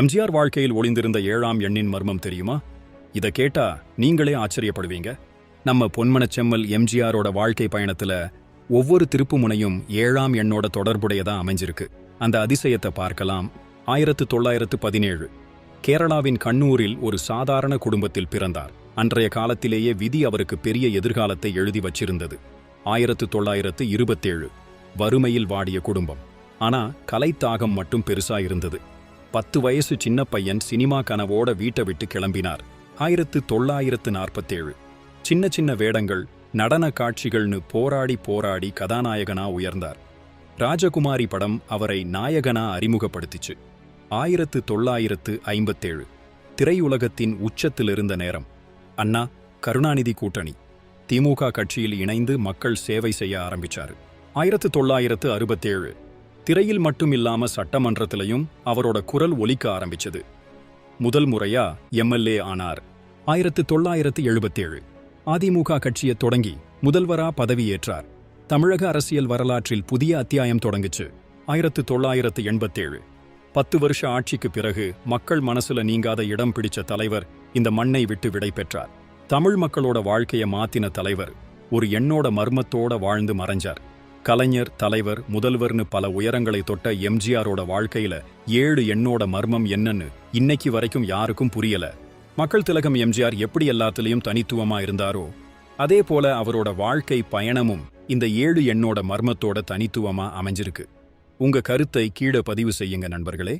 எம்ஜிஆர் வாழ்க்கையில் ஒளிந்திருந்த ஏழாம் எண்ணின் மர்மம் தெரியுமா? இத கேட்டா நீங்களே ஆச்சரியப்படுவீங்க. நம்ம பொன்மனச்செம்மல் எம்ஜிஆரோட வாழ்க்கை பயணத்துல ஒவ்வொரு திருப்புமுனையும் ஏழாம் எண்ணோட தொடர்புடையதா அமைஞ்சிருக்கு. அந்த அதிசயத்தை பார்க்கலாம். ஆயிரத்து தொள்ளாயிரத்து பதினேழு. கேரளாவின் கண்ணூரில் ஒரு சாதாரண குடும்பத்தில் பிறந்தார். அன்றைய காலத்திலேயே விதி அவருக்கு பெரிய எதிர்காலத்தை எழுதி வச்சிருந்தது. ஆயிரத்து தொள்ளாயிரத்து இருபத்தேழு. வறுமையில் வாடிய குடும்பம். ஆனா கலைத்தாகம் மட்டும் பெருசா இருந்தது. பத்து வயசு சின்ன பையன் சினிமா கனவோட வீட்டை விட்டு கிளம்பினார். ஆயிரத்து தொள்ளாயிரத்து நாற்பத்தேழு. சின்ன சின்ன வேடங்கள் நடன காட்சிகள்னு போராடி போராடி கதாநாயகனா உயர்ந்தார். ராஜகுமாரி படம் அவரை நாயகனா அறிமுகப்படுத்திச்சு. ஆயிரத்து தொள்ளாயிரத்து ஐம்பத்தேழு. திரையுலகத்தின் உச்சத்தில் இருந்த நேரம். அண்ணா கருணாநிதி கூட்டணி. திமுக கட்சியில் இணைந்து மக்கள் சேவை செய்ய ஆரம்பிச்சாரு. ஆயிரத்து தொள்ளாயிரத்து அறுபத்தேழு. திரையில் மட்டும் இல்லாம சட்டமன்றத்திலையும் அவரோட குரல் ஒலிக்க ஆரம்பிச்சது. முதல் முறையா எம்எல்ஏ ஆனார். ஆயிரத்து தொள்ளாயிரத்து எழுபத்தேழு. அதிமுக கட்சியை தொடங்கி முதல்வரா பதவியேற்றார். தமிழக அரசியல் வரலாற்றில் புதிய அத்தியாயம் தொடங்குச்சு. ஆயிரத்து தொள்ளாயிரத்து எண்பத்தேழு. பத்து வருஷ ஆட்சிக்கு பிறகு மக்கள் மனசுல நீங்காத இடம் பிடிச்ச தலைவர் இந்த மண்ணை விட்டு விடை பெற்றார். தமிழ் மக்களோட வாழ்க்கையை மாத்தின தலைவர் ஒரு எண்ணோட மர்மத்தோட வாழ்ந்து மறைஞ்சார். கலைஞர் தலைவர் முதல்வர்னு பல உயரங்களை தொட்ட எம்ஜிஆரோட வாழ்க்கையில ஏழு எண்ணோட மர்மம் என்னன்னு இன்னைக்கு வரைக்கும் யாருக்கும் புரியல. மக்கள் திலகம் எம்ஜிஆர் எப்படி எல்லாத்துலயும் தனித்துவமா இருந்தாரோ அதே போல அவரோட வாழ்க்கை பயணமும் இந்த ஏழு எண்ணோட மர்மத்தோட தனித்துவமா அமைஞ்சிருக்கு. உங்க கருத்தை கீழே பதிவு செய்யுங்க நண்பர்களே.